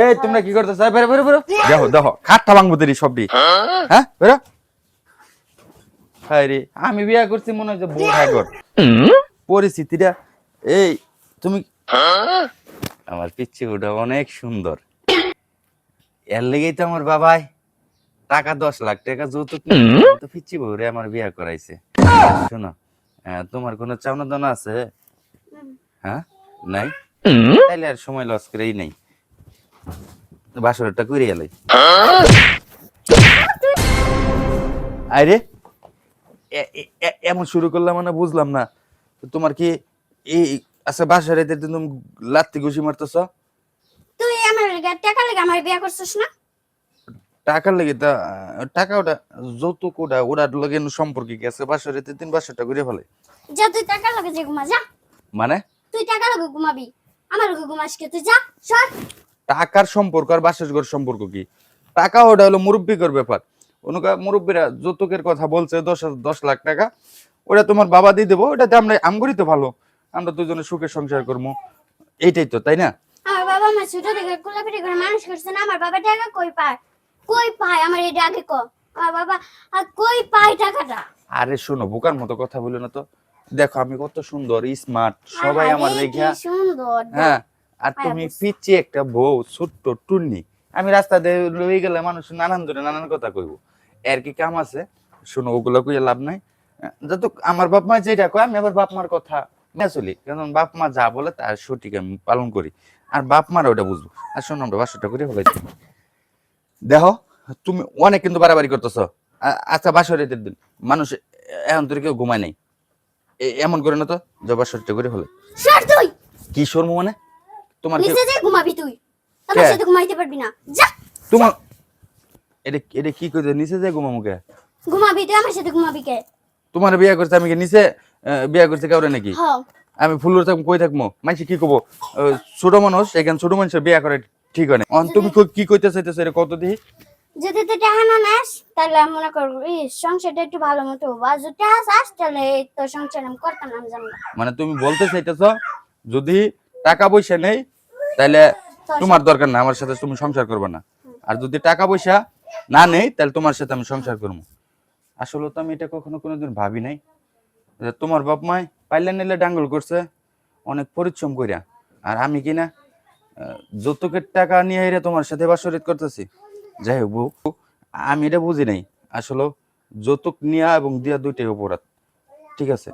এই তোমরা কি করতেছ? বেরো বেরো বেরো। দেখো দেখো খাটটা ভাঙবো তেরি সব দি হ্যাঁ বেরো। হায় রে আমি বিয়া করছি মনে হয় যে বউ হাগর পরিস্থিতিটা এই তুমি আমার পিচ্ছি ওটা অনেক সুন্দর। এর লেগেই তো আমার বাবাই টাকা দশ লাখ টাকা যৌতুক তো পিচ্ছি বউরে আমার বিয়া করাইছে। শোনো তোমার কোনো চাওনা দানা আছে? হ্যাঁ? নাই? তাইলে আর সময় লস করেই নেই। বাসরটা করে এলাই আরে এমন শুরু করলাম মানে বুঝলাম না। তোমার কি এই আচ্ছা বাসার এদের তুমি লাত্তি ঘুষি মারতেছ? তুই আমার টাকা লাগে আমার বিয়া করছিস না? টাকার লেগে তা টাকা ওটা যৌতুক ওটা ওটা লগে সম্পর্কে কি? আছে বাসার এতে দিন বাসাটা করে ফেলে। যা তুই টাকা লাগে যে ঘুমা যা। মানে? তুই টাকা লাগে ঘুমাবি আমার লগে ঘুমাস কে তুই যা সর। টাকার সম্পর্ক আর বাসের সম্পর্ক কি? টাকা ওটা হলো মুরব্বিকর ব্যাপার। অনুকা মুরব্বীরা যৌতুকের কথা বলছে দশ দশ লাখ টাকা। ওটা তোমার বাবা দিয়ে দেবো ওটাতে আমরা আমগরি তো ভালো। আমরা দুজনে সুখে সংসার করব। এইটাই তো তাই না? আমার বাবা মা ছোট থেকে কোলাপিটি করে মানুষ করছে না আমার বাবা টাকা কই পায়? কই পায়? আমার এটা আগে ক। আমার বাবা আর কই পায় টাকাটা? আরে শোনো বোকার মতো কথা বলো না তো। দেখো আমি কত সুন্দর স্মার্ট সবাই আমার লেখা সুন্দর হ্যাঁ। আর হ্যাঁ, তুমি। পিচ্ছি একটা বউ ছোট্ট টুন্নি। আমি রাস্তা দিয়ে লয়ে গেলে মানুষ নানান ধরে নানান কথা কইব। এর কি কাম আছে? শোনো ওগুলো কইয়া লাভ নাই। যত আমার বাপ মা যেটা কয় আমি আবার বাপ মার কথা মেনে চলি। কারণ বাপ মা যা বলে তার সঠিক আমি পালন করি। আর বাপ মার ওটা বুঝব। আর শোনো আমরা বাসাটা করে ফেলাইছি দেখো তুমি অনেক কিন্তু বাড়াবাড়ি করতেছ। আচ্ছা বাসরের দিন। মানুষ এখন তোর কেউ ঘুমায় নাই। এমন করে না তো যে বাসরটা করে তুই! কি শর্ম মানে? তোমার নিচে যে ঘুমাবি তুই আমার সাথে ঘুমাইতে পারবি না। যা। তোমার এটা এটা কি কইতে নিচে যায় ঘুমা মুখে ঘুমাবি তুই আমার সাথে ঘুমাবি কে? তোমার বিয়ে আমি কি নিচে বিয়ে কাউরে নাকি? হ। আমি ফুলুর থাকব কই থাকব? মানুষ কি কব ছোট মানুষ এখানে ছোট মানুষের বিয়ে করে ঠিক হয় না। অন তুমি কি কইতে চাইতেছো এটা কত দিই যদি তুই টাকা না নেস তাহলে আমি মনে করব এই সংসারটা একটু ভালো মতো হব। আর যদি টাকা চাস তাহলে তোর সংসার আমি করতাম না জানি মানে তুমি বলতে চাইতেছো যদি টাকা পয়সা নেই তাহলে তোমার দরকার না আমার সাথে তুমি সংসার করবে না। আর যদি টাকা পয়সা না নেই তাহলে তোমার সাথে আমি সংসার করব। আসলে তো আমি এটা কখনো কোনোদিন ভাবি নাই। তোমার বাপ মাই পাইলে নিলে ডাঙ্গল করছে অনেক পরিশ্রম করিয়া আর আমি কি না আহ, যৌতুকের টাকা নিয়ে এরে তোমার সাথে বাসরিত করতেছি। যাই হোক আমি এটা বুঝি নাই। আসলে যৌতুক নেওয়া এবং দেওয়া দুইটাই অপরাধ। ঠিক আছে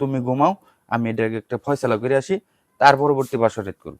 তুমি ঘুমাও আমি এটাকে একটা ফয়সালা করে আসি তার পরবর্তী বাসরিত করব।